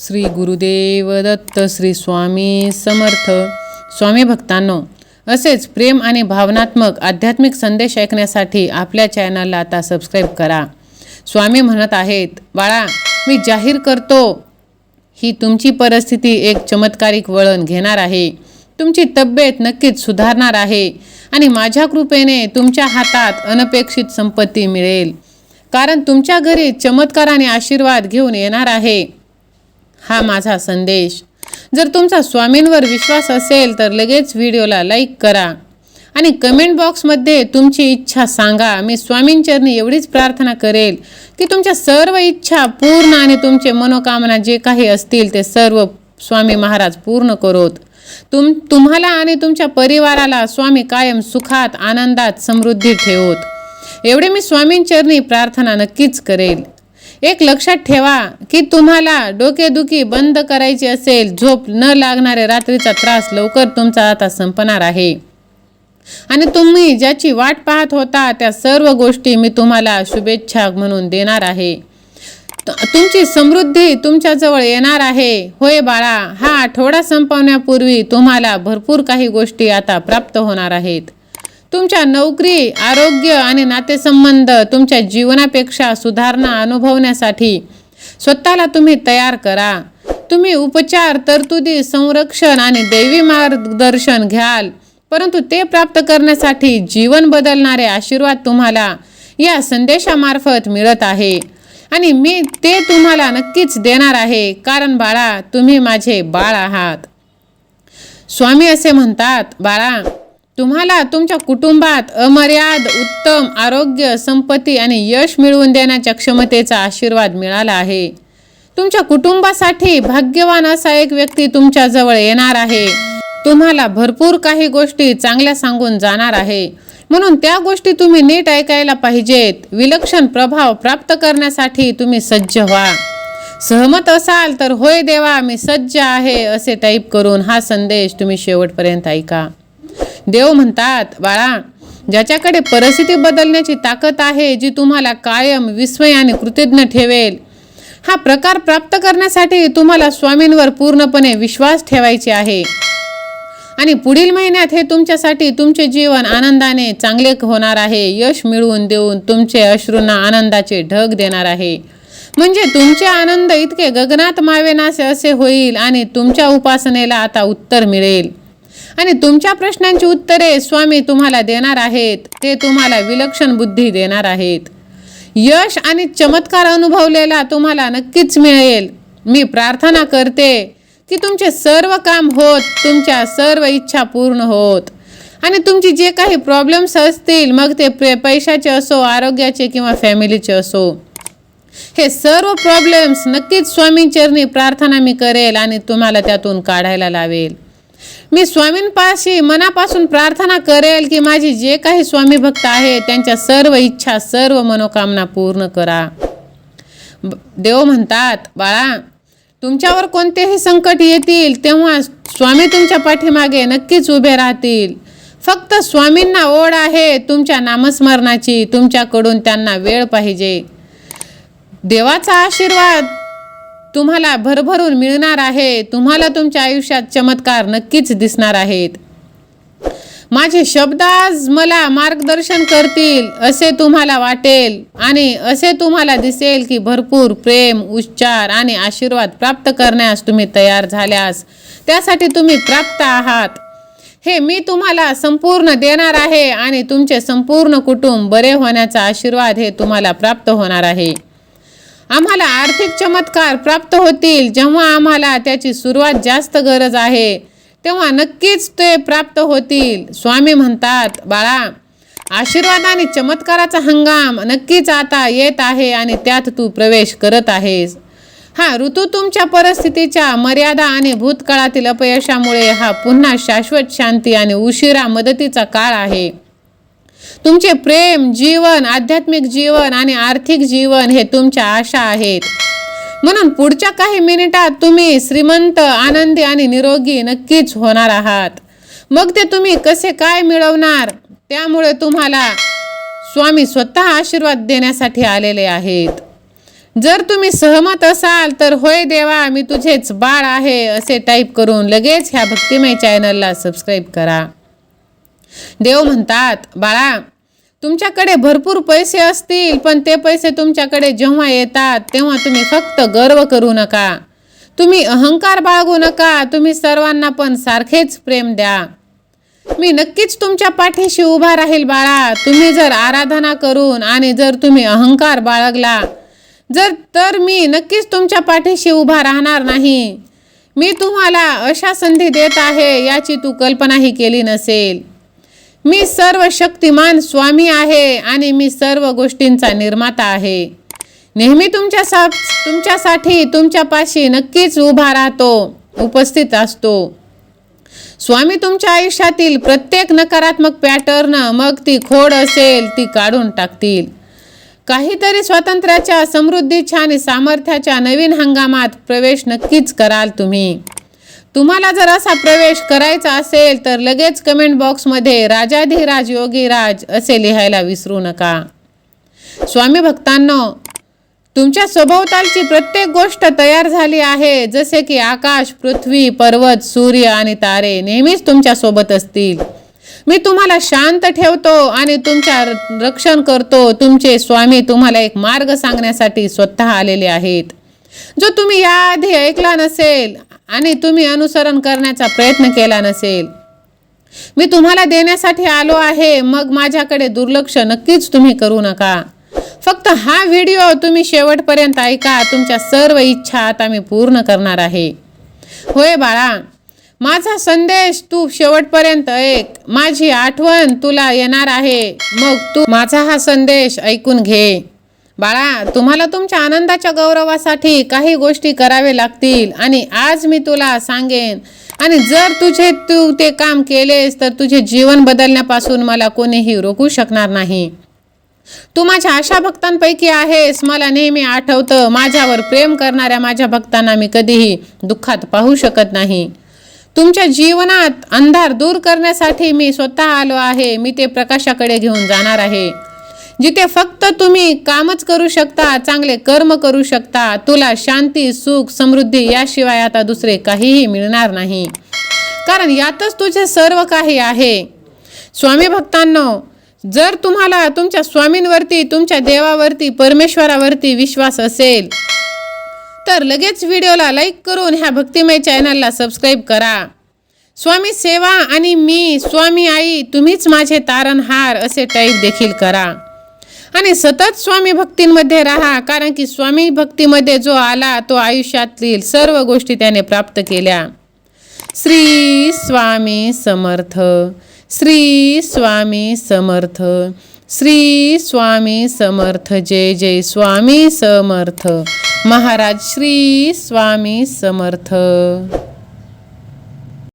श्री गुरुदेव दत्त श्री स्वामी समर्थ. स्वामी भक्तांनो असेच प्रेम आणि भावनात्मक आध्यात्मिक संदेश ऐकण्यासाठी आपल्या चॅनलला आता सबस्क्राईब करा. स्वामी म्हणत आहेत बाळा मी जाहीर करतो ही तुमची परिस्थिती एक चमत्कारिक वळण घेणार आहे. तुमची तब्येत नक्कीच सुधारणार आहे आणि माझ्या कृपेने तुमच्या हातात अनपेक्षित संपत्ती मिळेल. कारण तुमच्या घरी चमत्कार आणि आशीर्वाद घेऊन येणार आहे. हा माझा संदेश. जर तुमचा स्वामींवर विश्वास असेल तर लगेच व्हिडिओला लाईक करा. आणि कमेंट बॉक्समध्ये तुमची इच्छा सांगा. मी स्वामींचरणी एवढीच प्रार्थना करेल की तुमच्या सर्व इच्छा पूर्ण आणि तुमचे मनोकामना जे काही असतील ते सर्व स्वामी महाराज पूर्ण करोत. तुम तुम्हाला आणि तुमच्या परिवाराला स्वामी कायम सुखात आनंदात समृद्धी ठेवोत. एवढे मी स्वामींचरणी प्रार्थना नक्कीच करेल. एक लक्षात ठेवा की तुम्हाला डोकेदुखी बंद करायची असेल झोप न लागणारे रात्रीचा त्रास लवकर तुमचा आता संपणार आहे. आणि तुम्ही ज्याची वाट पाहत होता त्या सर्व गोष्टी मी तुम्हाला शुभेच्छा म्हणून देणार आहे. तुमची समृद्धी तुमच्याजवळ येणार आहे. होय बाळा हा आठवडा संपवण्यापूर्वी तुम्हाला भरपूर काही गोष्टी आता प्राप्त होणार आहेत. तुमच्या नोकरी आरोग्य आणि नातेसंबंध तुमच्या जीवनापेक्षा सुधारणा अनुभवण्यासाठी स्वतःला तुम्ही तयार करा. तुम्ही उपचार तरतुदी संरक्षण आणि दैवी मार्गदर्शन घ्याल. परंतु ते प्राप्त करण्यासाठी जीवन बदलणारे आशीर्वाद तुम्हाला या संदेशामार्फत मिळत आहे. आणि मी ते तुम्हाला नक्कीच देणार आहे. कारण बाळा तुम्ही माझे बाळ आहात. स्वामी असे म्हणतात बाळा तुम्हाला तुमच्या कुटुंबात अमर्याद उत्तम आरोग्य संपत्ती आणि यश मिळवून देण्याच्या क्षमतेचा आशीर्वाद मिळाला आहे. तुमच्या कुटुंबासाठी भाग्यवान असा एक व्यक्ती तुमच्याजवळ येणार आहे. तुम्हाला भरपूर काही गोष्टी चांगल्या सांगून जाणार आहे. म्हणून त्या गोष्टी तुम्ही नीट ऐकायला पाहिजेत. विलक्षण प्रभाव प्राप्त करण्यासाठी तुम्ही सज्ज व्हा. सहमत असाल तर होय देवा मी सज्ज आहे असे टाईप करून हा संदेश तुम्ही शेवटपर्यंत ऐका. देव म्हणतात बाळा ज्याच्याकडे परिस्थिती बदलण्याची ताकद आहे जी तुम्हाला कायम विस्मय आणि कृतज्ञ ठेवेल. हा प्रकार प्राप्त करण्यासाठी तुम्हाला स्वामींवर पूर्णपणे विश्वास ठेवायचे आहे. आणि पुढील महिन्यात हे तुमच्यासाठी तुमचे जीवन आनंदाने चांगले होणार आहे. यश मिळवून देऊन तुमचे अश्रूंना आनंदाचे ढग देणार आहे. म्हणजे तुमचे आनंद इतके गगनात मावेनासे असे होईल आणि तुमच्या उपासनेला आता उत्तर मिळेल. आणि तुमच्या प्रश्नांची उत्तरे स्वामी तुम्हाला देणार आहेत. ते तुम्हाला विलक्षण बुद्धी देणार आहेत. यश आणि चमत्कार अनुभवलेला तुम्हाला नक्कीच मिळेल. मी प्रार्थना करते की तुमचे सर्व काम होत तुमच्या सर्व इच्छा पूर्ण होत. आणि तुमची जे काही प्रॉब्लेम्स असतील मग ते पैशाचे असो आरोग्याचे किंवा फॅमिलीचे असो. हे सर्व प्रॉब्लेम्स नक्कीच स्वामींचरणी प्रार्थना मी करेल आणि तुम्हाला त्यातून काढायला लावेल. मी स्वामींपाशी मनापासून प्रार्थना करेल की माझी जे काही स्वामी भक्त आहे त्यांच्या सर्व इच्छा सर्व मनोकामना पूर्ण करा. ब- देव म्हणतात बाळा तुमच्यावर कोणतेही संकट येतील तेव्हा स्वामी तुमच्या पाठीमागे नक्कीच उभे राहतील. फक्त स्वामींना ओढ आहे तुमच्या नामस्मरणाची तुमच्याकडून त्यांना वेळ पाहिजे. देवाचा आशीर्वाद तुम्हाला भरभरून मिळणार आहे. तुम्हाला तुमच्या आयुष्यात चमत्कार नक्कीच दिसणार आहेत. माझे शब्द आज मला मार्गदर्शन करतील असे तुम्हाला वाटेल आणि असे तुम्हाला दिसेल की भरपूर प्रेम उच्चार आणि आशीर्वाद प्राप्त करण्यास तुम्ही तयार झाल्यास त्यासाठी तुम्ही प्राप्त आहात. हे मी तुम्हाला संपूर्ण देणार आहे आणि तुमचे संपूर्ण कुटुंब बरे होण्याचा आशीर्वाद हे तुम्हाला प्राप्त होणार आहे. आम्हाला आर्थिक चमत्कार प्राप्त होतील जेव्हा आम्हाला त्याची सुरुवात जास्त गरज आहे तेव्हा नक्कीच ते प्राप्त होतील. स्वामी म्हणतात बाळा आशीर्वाद आणि चमत्काराचा हंगाम नक्कीच आता येत आहे आणि त्यात तू प्रवेश करत आहेस. हा ऋतू तुमच्या परिस्थितीच्या मर्यादा आणि भूतकाळातील अपयशामुळे हा पुन्हा शाश्वत शांती आणि उशिरा मदतीचा काळ आहे. तुमचे प्रेम जीवन आध्यात्मिक जीवन आणि आर्थिक जीवन हे तुमच्या आशा आहेत. म्हणून पुढच्या काही मिनिटात तुम्ही श्रीमंत आनंदी आणि निरोगी नक्कीच होणार आहात. मग ते तुम्ही कसे काय मिळवणार? त्यामुळे तुम्हाला स्वामी स्वतः आशीर्वाद देण्यासाठी आलेले आहेत. जर तुम्ही सहमत असाल तर होय देवा मी तुझेच बाळ आहे असे टाईप करून लगेच ह्या भक्तिमय चॅनलला सबस्क्राईब करा. देव म्हणतात बाळा तुमच्याकडे भरपूर पैसे असतील पण ते पैसे तुमच्याकडे जेव्हा येतात तेव्हा तुम्ही फक्त गर्व करू नका. तुम्ही अहंकार बाळगू नका तुम्ही सर्वांना पण सारखेच प्रेम द्या. मी नक्कीच तुमच्या पाठीशी उभा राहील बाळा. तुम्ही जर आराधना करून आणि जर तुम्ही अहंकार बाळगला जर तर मी नक्कीच तुमच्या पाठीशी उभा राहणार नाही. मी तुम्हाला अशा संधी देत आहे याची तू कल्पनाही केली नसेल. मी सर्व शक्तिमान स्वामी आहे आणि मी सर्व गोष्टींचा निर्माता आहे. नेहमी तुमच्या सा तुमच्यासाठी तुमच्यापाशी नक्कीच उभा राहतो उपस्थित असतो. स्वामी तुमच्या आयुष्यातील प्रत्येक नकारात्मक पॅटर्न मग ती खोड असेल ती काढून टाकतील. काहीतरी स्वातंत्र्याच्या समृद्धीच्या आणि सामर्थ्याच्या नवीन हंगामात प्रवेश नक्कीच कराल तुम्ही. तुम्हाला जर असा प्रवेश करायचा असेल तर लगेच कमेंट बॉक्समध्ये राजाधिराज योगीराज असे लिहायला विसरू नका. स्वामी भक्तांनो तुमच्या सभोवतालची प्रत्येक गोष्ट तयार झाली आहे जसे की आकाश पृथ्वी पर्वत सूर्य आणि तारे नेहमीच तुमच्यासोबत असतील. मी तुम्हाला शांत ठेवतो आणि तुमच्या र- रक्षण करतो. तुमचे स्वामी तुम्हाला एक मार्ग सांगण्यासाठी स्वतः आलेले आहेत. जो तुम्ही याआधी ऐकला नसेल आणि तुम्ही अनुसरण करण्याचा प्रयत्न केला नसेल. मी तुम्हाला देण्यासाठी आलो आहे मग माझ्याकडे दुर्लक्ष नक्कीच तुम्ही करू नका. फक्त हा व्हिडिओ तुम्ही शेवटपर्यंत ऐका तुमच्या सर्व इच्छा आता मी पूर्ण करणार आहे. होय बाळा माझा संदेश तू शेवटपर्यंत ऐक. माझी आठवण तुला येणार आहे मग तू माझा हा संदेश ऐकून घे. बाळा तुम्हाला तुमच्या आनंदाच्या गौरवासाठी काही गोष्टी करावे लागतील आणि आज मी तुला सांगेन. आणि जर तुझे तू ते काम केलेस तर तुझे जीवन बदलण्यापासून मला कोणीही रोखू शकणार नाही. तू माझ्या आशा भक्तांपैकी आहेस. मला नेहमी आठवतं माझ्यावर प्रेम करणाऱ्या माझ्या भक्तांना मी कधीही दुःखात पाहू शकत नाही. तुमच्या जीवनात अंधार दूर करण्यासाठी मी स्वतः आलो आहे. मी ते प्रकाशाकडे घेऊन जाणार आहे. जिथे फक्त तुम्ही कामच करू शकता चांगले कर्म करू शकता तुला शांती सुख समृद्धी याशिवाय आता दुसरे काहीही मिळणार नाही. कारण यातच तुझे सर्व काही आहे. स्वामी भक्तांनो जर तुम्हाला तुमच्या स्वामींवरती तुमच्या देवावरती परमेश्वरावरती विश्वास असेल तर लगेच व्हिडिओला लाईक करून ह्या भक्तिमय चॅनलला सबस्क्राईब करा. स्वामी सेवा आणि मी स्वामी आई तुम्हीच माझे तारणहार असे टाईप देखील करा. आणि सतत स्वामी भक्तींमध्ये राहा कारण की स्वामी भक्तीमध्ये जो आला तो आयुष्यातील सर्व गोष्टी त्याने प्राप्त केल्या. श्री स्वामी समर्थ. श्री स्वामी समर्थ. श्री स्वामी समर्थ. जय जय स्वामी समर्थ. महाराज श्री स्वामी समर्थ.